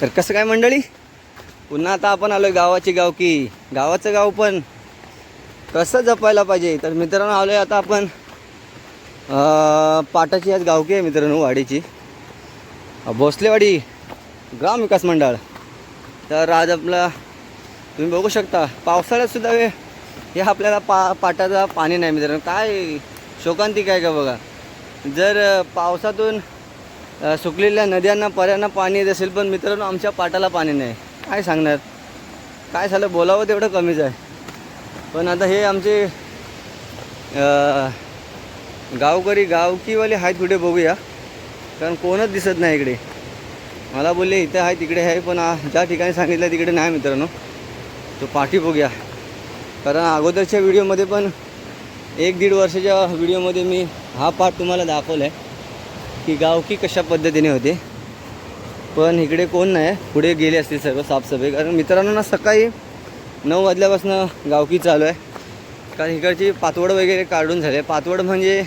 तर कसं काय मंडळी? पुन्हा आता आपण आलो गावाची गावकी गावाचं गाव पण कसं जपायला पाहिजे? तर मित्रांनो आलो आहे आता आपण पाटाची आज गावकी आहे मित्रांनो वाडीची. भोसलेवाडी ग्राम विकास मंडळ. तर आज आपला तुम्ही बघू शकता पावसाळ्यात सुद्धा हे आपल्याला पा पाटाचा पाणी नाही मित्रांनो. काय शोकांतिक आहे का बघा? जर पावसातून सुकलेल्या नद्यांना पर्यांना पाणी येत असेल पण मित्रांनो आमच्या पाटाला पाणी नाही. काय सांगणार? काय झालं? बोलावं तेवढं कमीच आहे. पण आता हे आमचे गावकरी गावकीवाले आहेत कुठे बघूया. कारण कोणच दिसत नाही इकडे. मला बोलले इथे आहे तिकडे आहे पण ज्या ठिकाणी सांगितलं तिकडे नाही मित्रांनो. तो पाठी बघूया. कारण अगोदरच्या व्हिडिओमध्ये पण एक दीड वर्षाच्या व्हिडिओमध्ये मी हा पाठ तुम्हाला दाखवला आहे की गावकी कशा पद्धतीने होते. पण इकडे कोण नाही पुढे गेले असतील सर्व साफसफाई कारण मित्रांनो ना सकाळी नऊ वाजल्यापासून गावकी चालू आहे. कारण इकडची पातवड वगैरे काढून झाले. पातवड म्हणजे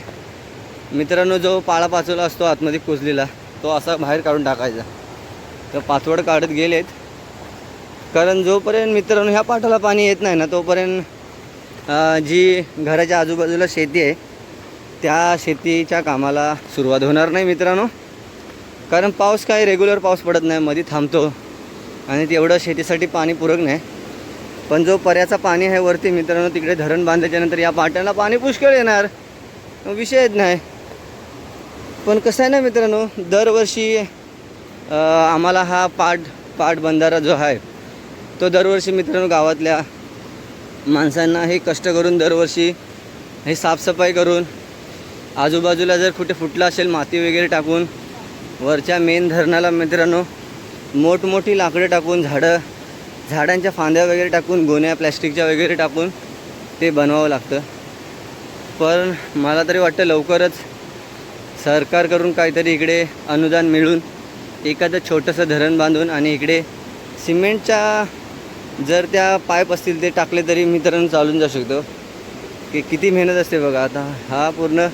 मित्रांनो जो पाळा पाचवला असतो आतमध्ये कुजलेला तो असा बाहेर काढून टाकायचा. तर पातवड काढत गेलेत. कारण जोपर्यंत मित्रांनो ह्या पाटाला पाणी येत नाही ना तोपर्यंत जी घराच्या आजूबाजूला शेती आहे त्या शेतीच्या कामाला सुरुवात होणार नाही मित्रांनो. कारण पाऊस काय रेग्युलर पाऊस पडत नाही मध्ये थांबतो. आणि तेवढं शेतीसाठी पाणी पुरक नाही. पण जो पर्याचा पाणी आहे वरती मित्रांनो तिकडे धरण बांधल्याच्यानंतर या पाट्यांना पाणी पुष्कळ येणार. विषयच विषय नाही. पण कसं आहे ना मित्रांनो दरवर्षी आम्हाला हा पाट पाट बंधारा जो आहे तो दरवर्षी मित्रांनो गावातल्या माणसांना हे कष्ट करून दरवर्षी हे साफसफाई करून आजूबाजूला जर कुठे फुटलं असेल माती वगैरे टाकून वरच्या मेन धरणाला मित्रांनो मोठमोठी लाकडं टाकून झाडं झाडांच्या फांद्या वगैरे टाकून गोण्या प्लॅस्टिकच्या वगैरे टाकून ते बनवावं लागतं. पण मला तरी वाटतं लवकरच सरकारकडून काहीतरी इकडे अनुदान मिळून एखादं छोटंसं धरण बांधून आणि इकडे सिमेंटच्या जर त्या पाईप असतील ते टाकले तरी मित्रांनो चालून जाऊ शकतो. की किती मेहनत असते बघा आता हा पूर्ण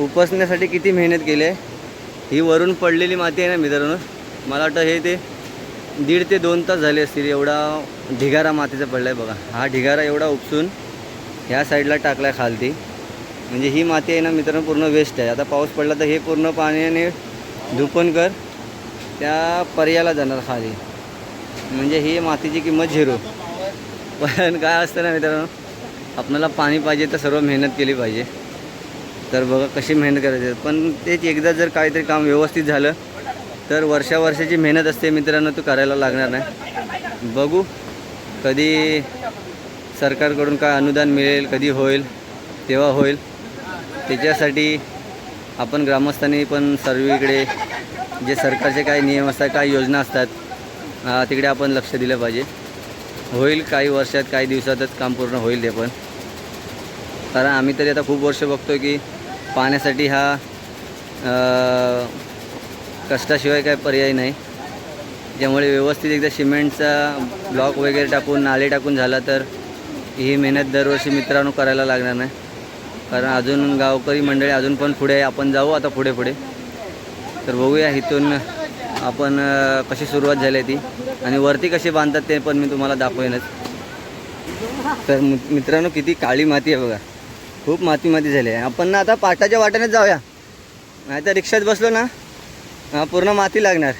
उपसण्यासाठी किती मेहनत केली आहे? ही वरून पडलेली माती आहे ना मित्रांनो. मला वाटतं हे ते दीड ते दोन तास झाले असतील एवढा ढिगारा मातीचा पडला आहे बघा. हा ढिगारा एवढा उपसून ह्या साईडला टाकला आहे खालती. म्हणजे ही माती आहे ना मित्रांनो पूर्ण वेस्ट आहे. आता पाऊस पडला तर हे पूर्ण पाण्याने धुपण कर त्या पर्याला जाणार खाली. म्हणजे ही मातीची किंमत झिरो. पण काय असतं ना मित्रांनो आपल्याला पाणी पाहिजे तर सर्व मेहनत केली पाहिजे. तर बघा कशी मेहनत करायची पण तेच एकदा जर काहीतरी काम व्यवस्थित झालं तर वर्षा वर्षाची मेहनत असते मित्रांनो तो करायला लागणार नाही. बघू कधी सरकारकडून काय अनुदान मिळेल कधी होईल तेव्हा होईल. त्याच्यासाठी आपण ग्रामस्थांनी पण सर्वीकडे जे सरकारचे काही नियम असतात काही योजना असतात तिकडे आपण लक्ष दिलं पाहिजे. होईल काही वर्षात काही दिवसातच काम पूर्ण होईल ते पण. कारण आम्ही तरी आता खूप वर्ष बघतो की पाण्यासाठी हा कष्टाशिवाय काय पर्याय नाही. त्यामुळे व्यवस्थित एकदा सिमेंटचा ब्लॉक वगैरे टाकून नाले टाकून झाला तर ही मेहनत दरवर्षी मित्रांनो करायला लागणार नाही. कारण अजून गावकरी मंडळी अजून पण पुढे आहे. आपण जाऊ आता पुढे पुढे. तर बघूया इथून आपण कशी सुरुवात झाली आहे ती. आणि वरती कशी बांधतात ते पण मी तुम्हाला दाखवेनच. तर मि- मित्रांनो किती काळी माती आहे बघा. खूप माती माती झाली आहे. आपण ना आता पाटाच्या वाट्यानेच जाऊया. नाही तर रिक्षात बसलो ना पूर्ण माती लागणार.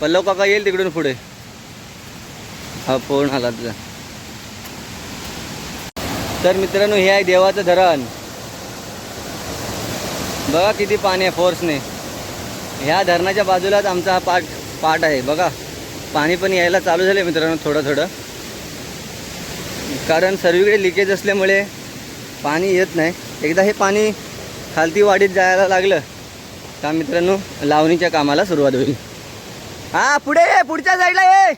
पल्लव काका येईल तिकडून पुढे. हा फोन आला तुझा. तर मित्रांनो हे आहे देवाचं धरण. बघा किती पाणी आहे फोर्सने. ह्या धरणाच्या बाजूलाच आमचा हा पाट पाट आहे. बघा पाणी पण यायला चालू झालं मित्रांनो थोडं थोडं. कारण सर्वीकडे लिकेज असल्यामुळे पाणी येत नाही. एकदा हे पाणी खालती वाडीत जायला लागलं का मित्रांनो लावणीच्या कामाला सुरुवात होईल. हा पुढे ये पुढच्या साईडला ये.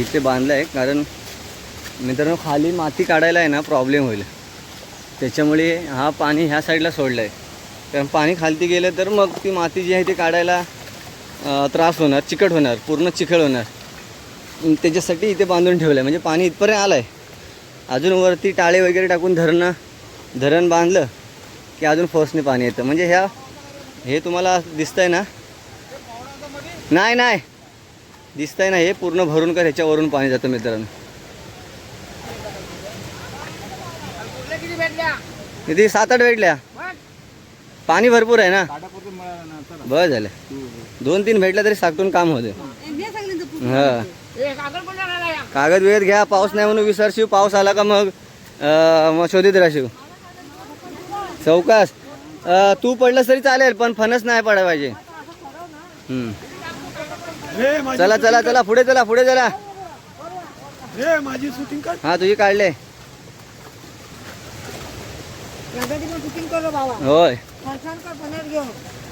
इथे बांधलं आहे कारण मित्रांनो खाली माती काढायला आहे ना प्रॉब्लेम होईल. त्याच्यामुळे हा पाणी ह्या साईडला सोडलं आहे कारण पाणी खालती गेलं तर मग ती माती जी आहे ती काढायला त्रास होणार चिकट होणार पूर्ण चिखळ होणार. त्याच्यासाठी इथे बांधून ठेवलं आहे म्हणजे पाणी इथपर्यंत आलं आहे अजून वरती टाळे वगैरे टाकून धरणं धरण बांधलं की अजून फोर्सने पाणी येतं. म्हणजे ह्या हे तुम्हाला दिसतंय ना? नाही नाही. दिसतंय ना हे? पूर्ण भरून कर ह्याच्यावरून पाणी जातं मित्रांनो. किती सात आठ भेटल्या. पाणी भरपूर आहे ना? बरं झालं. दोन तीन भेटल्या तरी साकटून काम होते. हां. कागद वेळेत घ्या पाऊस नाही म्हणून विसरशीव पाऊस आला का मग अं, मग शोधित राहशीव चौकास. तू पडलंस तरी चालेल पण फणस नाही पडायला पाहिजे. चला चला चला पुढे चला पुढे चला. रे माझी शूटिंग कर. हा तुझी काढले. होय.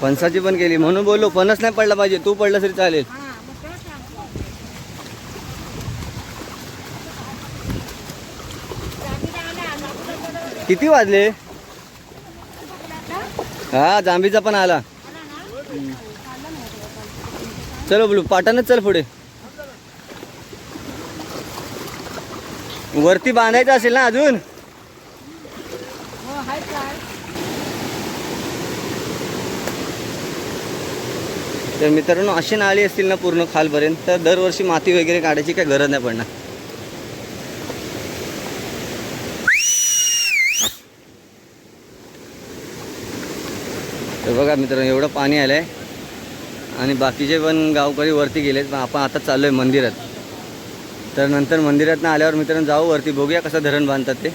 फणसाची पण केली. म्हणून बोललो फणस नाही पडला पाहिजे. तू पडलं तरी चालेल. किती वाजले? हा जांभीचा पण आला. चलो बोलू पाटानच चल पुढे. वरती बांधायचं असेल ना अजून हो हाय काय तर मित्रांनो अशी नाळी असतील ना पूर्ण खालपर्यंत तर दरवर्षी माती वगैरे काढायची काय गरज नाही पडणार. तर बघा मित्रांनो एवढं पाणी आलं आहे आणि बाकीचे पण गावकरी वरती गेलेत. पण आपण आता चाललो आहे मंदिरात. तर नंतर मंदिरात आल्यावर मित्रांनो जाऊ वरती. बघूया कसं धरण बांधतात ते.